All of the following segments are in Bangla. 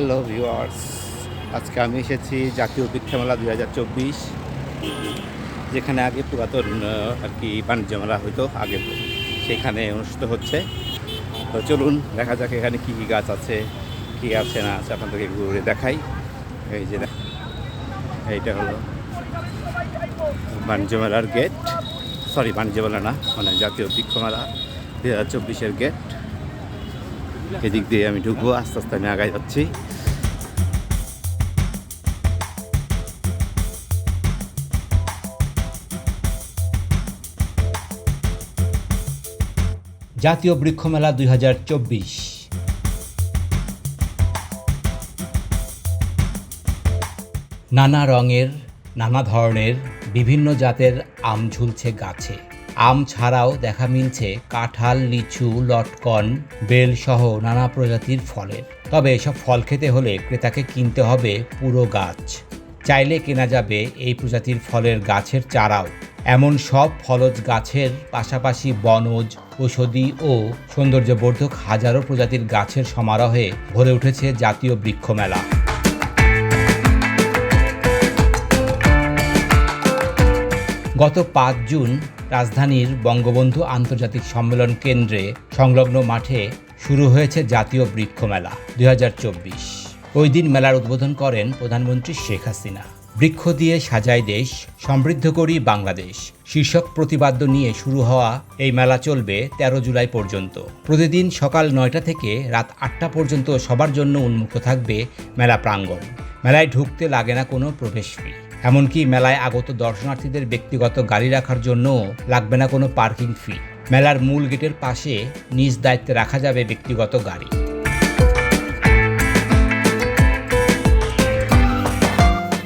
হ্যালো ভিউয়ার্স, আজকে আমি এসেছি জাতীয় বৃক্ষ মেলা দুই হাজার চব্বিশ, যেখানে আগে পুরাতন আর কি বাণিজ্য মেলা হইতো, আগে সেখানে অনুষ্ঠিত হচ্ছে। তো চলুন, দেখা যাক এখানে কী কী গাছ আছে, কী আছে না আছে, আপনাদেরকে ঘুরে দেখাই। এই যে এইটা হলো বাণিজ্য মেলার গেট। সরি, বাণিজ্য মেলা না মানে জাতীয় বৃক্ষ মেলা, দুই হাজার চব্বিশের গেট। এদিক দিয়ে আমি ঢুকবো, আস্তে আস্তে আমি আগায় যাচ্ছি। জাতীয় বৃক্ষ মেলা দুই হাজার চব্বিশ। নানা রঙের, নানা ধরনের, বিভিন্ন জাতের আম ঝুলছে গাছে। আম ছাড়াও দেখা মিলছে কাঁঠাল, লিচু, লটকন, বেল সহ নানা প্রজাতির ফলের। তবে এসব ফল খেতে হলে ক্রেতাকে কিনতে হবে পুরো গাছ। চাইলে কেনা যাবে এই প্রজাতির ফলের গাছের চারাও। এমন সব ফলজ গাছের পাশাপাশি বনজ, ঔষধি ও সৌন্দর্যবর্ধক হাজারো প্রজাতির গাছের সমারোহে ভরে উঠেছে জাতীয় বৃক্ষ মেলা গত পাঁচ জুন রাজধানীর বঙ্গবন্ধু আন্তর্জাতিক সম্মেলন কেন্দ্রে সংলগ্ন মাঠে শুরু হয়েছে জাতীয় বৃক্ষ মেলা চব্বিশ। ওই দিন মেলার উদ্বোধন করেন প্রধানমন্ত্রী শেখ হাসিনা। বৃক্ষ দিয়ে সাজাই দেশ, সমৃদ্ধ করি বাংলাদেশ। শীর্ষক প্রতিবাদ্য নিয়ে শুরু হওয়া এই মেলা চলবে তেরো জুলাই পর্যন্ত। প্রতিদিন সকাল নয়টা থেকে রাত আটটা পর্যন্ত সবার জন্য উন্মুক্ত থাকবে মেলা প্রাঙ্গণ। মেলায় ঢুকতে লাগে না কোনো প্রবেশ ফি এমনকি মেলায় আগত দর্শনার্থীদের ব্যক্তিগত গাড়ি রাখার জন্যও লাগবে না কোনো পার্কিং ফি মেলার মূল গেটের পাশে নিজ দায়িত্বে রাখা যাবে ব্যক্তিগত গাড়ি।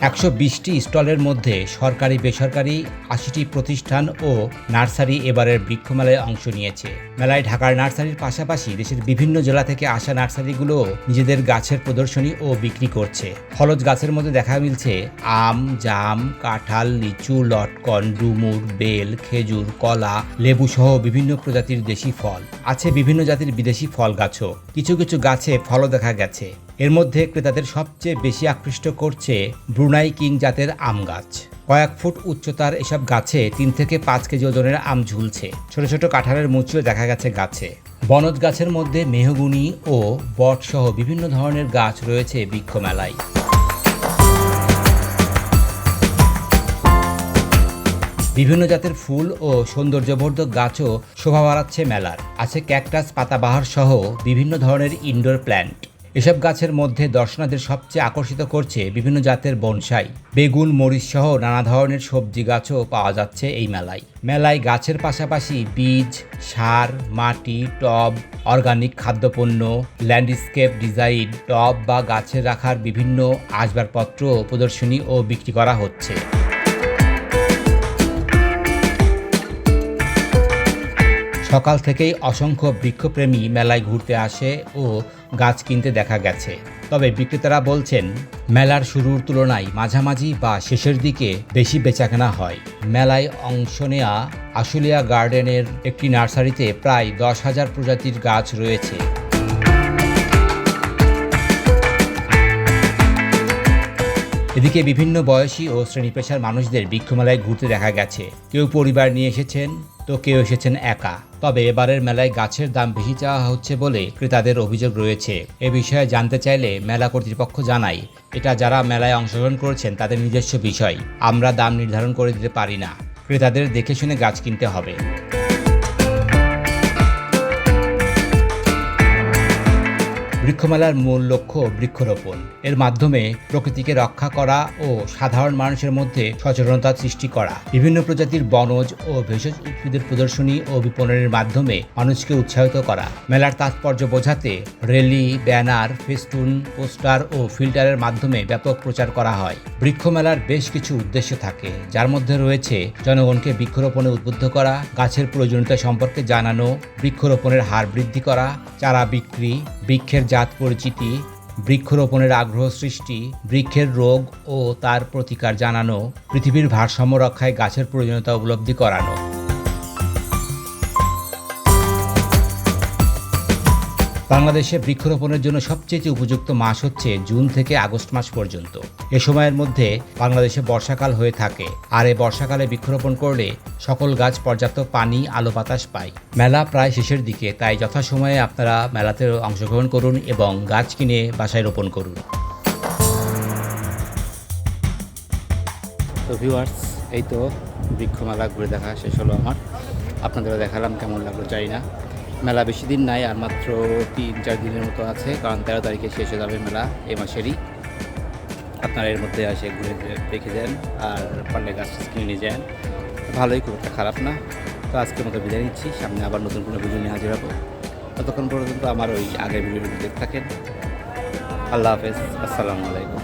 একশো বিশটি স্টলের মধ্যে সরকারি, বেসরকারি আশিটি প্রতিষ্ঠান ও নার্সারি এবারের বৃক্ষমেলায় অংশ নিয়েছে। মেলায় ঢাকার নার্সারির পাশাপাশি দেশের বিভিন্ন জেলা থেকে আসা নার্সারিগুলো নিজেদের গাছের প্রদর্শনী ও বিক্রি করছে। ফলজ গাছের মধ্যে দেখা মিলছে আম, জাম, কাঁঠাল, লিচু, লটকন, ডুমুর, বেল, খেজুর, কলা লেবু সহ বিভিন্ন প্রজাতির দেশি ফল। আছে বিভিন্ন জাতির বিদেশি ফল গাছও। কিছু কিছু গাছে ফলও দেখা গেছে। এর মধ্যে ক্রেতাদের সবচেয়ে বেশি আকৃষ্ট করছে ব্রুনাই কিং জাতের আম গাছ। কয়েক ফুট উচ্চতার এসব গাছে তিন থেকে পাঁচ কেজি ওজনের আম ঝুলছে। ছোট ছোট কাঁঠালের মুচিও দেখা গেছে গাছে। বনজ গাছের মধ্যে মেহগুনি ও বট সহ বিভিন্ন ধরনের গাছ রয়েছে বৃক্ষ মেলায় বিভিন্ন জাতের ফুল ও সৌন্দর্যবর্ধক গাছও শোভা বাড়াচ্ছে মেলার। আছে ক্যাকটাস, পাতাবাহার সহ বিভিন্ন ধরনের ইনডোর প্ল্যান্ট। এসব গাছের মধ্যে দর্শনাদের সবচেয়ে আকর্ষিত করছে বিভিন্ন জাতের বনসাই। বেগুন, মরিচ সহ নানা ধরনের সবজি গাছও পাওয়া যাচ্ছে এই মেলায়। মেলায় গাছের পাশাপাশি বীজ, সার, মাটি, টব, অর্গানিক খাদ্যপণ্য, ল্যান্ডস্কেপ ডিজাইন, টব বা গাছে রাখার বিভিন্ন আসবাবপত্র প্রদর্শনী ও বিক্রি করা হচ্ছে। সকাল থেকেই অসংখ্য বৃক্ষপ্রেমী মেলায় ঘুরতে আসে ও গাছ কিনতে দেখা গেছে। তবে বিক্রেতারা বলছেন, মেলার শুরুর তুলনায় মাঝামাঝি বা শেষের দিকে বেশি বেচাকেনা হয়। মেলায় অংশ নেয়া আশুলিয়া গার্ডেনের একটি নার্সারিতে প্রায় দশ হাজার প্রজাতির গাছ রয়েছে। এদিকে বিভিন্ন বয়সী ও শ্রেণি পেশার মানুষদের বৃক্ষমেলায় ঘুরতে দেখা গেছে। কেউ পরিবার নিয়ে এসেছেন তো কেউ এসেছেন একা। তবে এবারের মেলায় গাছের দাম বেশি চাওয়া হচ্ছে বলে ক্রেতাদের অভিযোগ রয়েছে। এ বিষয়ে জানতে চাইলে মেলা কর্তৃপক্ষ জানায়। এটা যারা মেলায় অংশগ্রহণ করেছেন, তাদের নিজস্ব বিষয়। আমরা দাম নির্ধারণ করে দিতে পারি না। ক্রেতাদের দেখে শুনে গাছ কিনতে হবে। বৃক্ষমেলার মূল লক্ষ্য বৃক্ষরোপণ। এর মাধ্যমে প্রকৃতিকে রক্ষা করা ও সাধারণ মানুষের মধ্যে সচেতনতা সৃষ্টি করা। বিভিন্ন প্রজাতির বনজ ও ভেষজ উদ্ভিদের প্রদর্শনী ও বিপণনের মাধ্যমে মানুষকে উৎসাহিত করা। মেলার তাৎপর্য বোঝাতে রেলি, ব্যানার, ফেস্টুন, পোস্টার ও ফিল্টারের মাধ্যমে ব্যাপক প্রচার করা হয়। বৃক্ষমেলার বেশ কিছু উদ্দেশ্য থাকে, যার মধ্যে রয়েছে জনগণকে বৃক্ষরোপণে উদ্বুদ্ধ করা, গাছের প্রয়োজনীয়তা সম্পর্কে জানানো, বৃক্ষরোপণের হার বৃদ্ধি করা, চারা বিক্রি, বৃক্ষের পরিচিতি বৃক্ষরোপণের আগ্রহ সৃষ্টি, বৃক্ষের রোগ ও তার প্রতিকার জানানো, পৃথিবীর ভারসাম্য রক্ষায় গাছের প্রয়োজনীয়তা উপলব্ধি করানো। বাংলাদেশে বৃক্ষরোপণের জন্য সবচেয়ে উপযুক্ত মাস হচ্ছে জুন থেকে আগস্ট মাস পর্যন্ত। এ সময়ের মধ্যে বাংলাদেশে বর্ষাকাল হয়ে থাকে। আর এ বর্ষাকালে বৃক্ষরোপণ করলে সকল গাছ পর্যাপ্ত পানি, আলো, বাতাস পায়। মেলা প্রায় শেষের দিকে, তাই যথাসময়ে আপনারা মেলাতে অংশগ্রহণ করুন এবং গাছ কিনে বাসায় রোপণ করুন। এই তো বৃক্ষমেলা ঘুরে দেখা শেষ হলো আমার। আপনাদেরও দেখালাম কেমন লাগল জানি না। মেলা বেশি দিন নাই, আর মাত্র তিন চার দিনের মতো আছে, কারণ তেরো তারিখে শেষ হয়ে যাবে মেলা এই মাসেরই। আপনারা এর মধ্যে এসে ঘুরে দেখে যান, আর পারলে গাছ কিনে নিয়ে যান। ভালোই, খুব একটা খারাপ না। তো আজকের মতো বিদায় নিচ্ছি, সামনে আবার নতুন কোনো ভিডিও নিয়ে হাজির হব। ততক্ষণ পর্যন্ত আমার ওই আগের ভিডিওগুলো দেখতে থাকেন আল্লাহ হাফেজ, আসসালামু আলাইকুম।